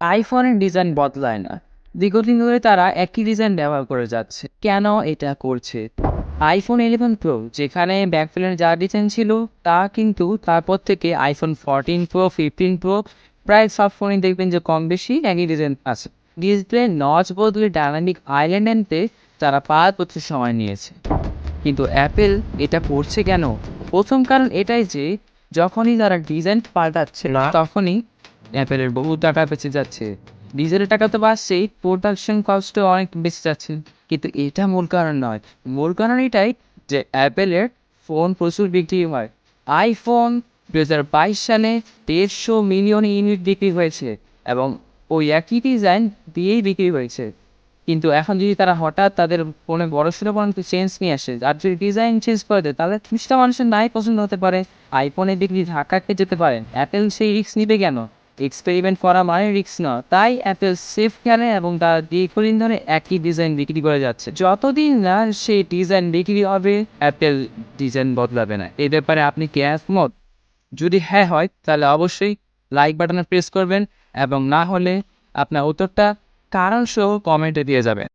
আইফোনের ডিজাইন বদলায় না। দীর্ঘদিন ধরে তারা একই ডিজাইন ব্যবহার করে যাচ্ছে। কেন এটা করছে? আইফোন ইলেভেন প্রো যেখানে ব্যাকফিলের যা ডিজাইন ছিল তা কিন্তু তারপর থেকে iPhone fourteen pro fifteen pro প্রায় সব ফোনই দেখবেন যে কম বেশি একই ডিজাইন আছে। ডিসপ্লে নচ বদলে ডাইনামিক আইল্যান্ড আনতে তারা পাঁচ বছর সময় নিয়েছে। কিন্তু অ্যাপেল এটা করছে কেন? প্রথম কারণ এটাই যে যখনই তারা ডিজাইন পাল্টাচ্ছে না। তখনই অ্যাপেলের বহু টাকা বেঁচে যাচ্ছে। ডিজেলের টাকা তো বাঁচছেই প্রোডাকশন কস্টও অনেক বেঁচে যাচ্ছে। কিন্তু এটা মূল কারণ নয়। মূল কারণ এটাই যে অ্যাপেলের ফোন প্রচুর বিক্রি হয়। আইফোন দু হাজার বাইশ সালে দেড়শো মিলিয়ন ইউনিট বিক্রি হয়েছে এবং ওই একই ডিজাইন দিয়েই বিক্রি হয়েছে। কিন্তু এখন যদি তারা হঠাৎ তাদের ফোনে বড় সড়ো কোনো চেঞ্জ নিয়ে আসে, আর যদি ডিজাইন চেঞ্জ করে দেয়, তাহলে ত্রিশটা মানুষের নাই পছন্দ হতে পারে। আইফোনের বিক্রি ধাক্কাকে যেতে পারে অ্যাপেল সেই রিস্ক নিবে কেন? এক্সপেরিমেন্ট করা মানে রিস্ক না। তাই অ্যাপেল সেফ কেন এবং তার দীর্ঘদিন ধরে একই ডিজাইন বিক্রি করে যাচ্ছে। যতদিন না সেই ডিজাইন বিক্রি হবে অ্যাপেল ডিজাইন বদলাবে না। এ ব্যাপারে আপনি কি একমত? যদি হ্যাঁ হয়, তাহলে অবশ্যই লাইক বাটনে প্রেস করবেন এবং না হলে আপনার উত্তরটা কারণ সহ কমেন্টে দিয়ে যাবেন।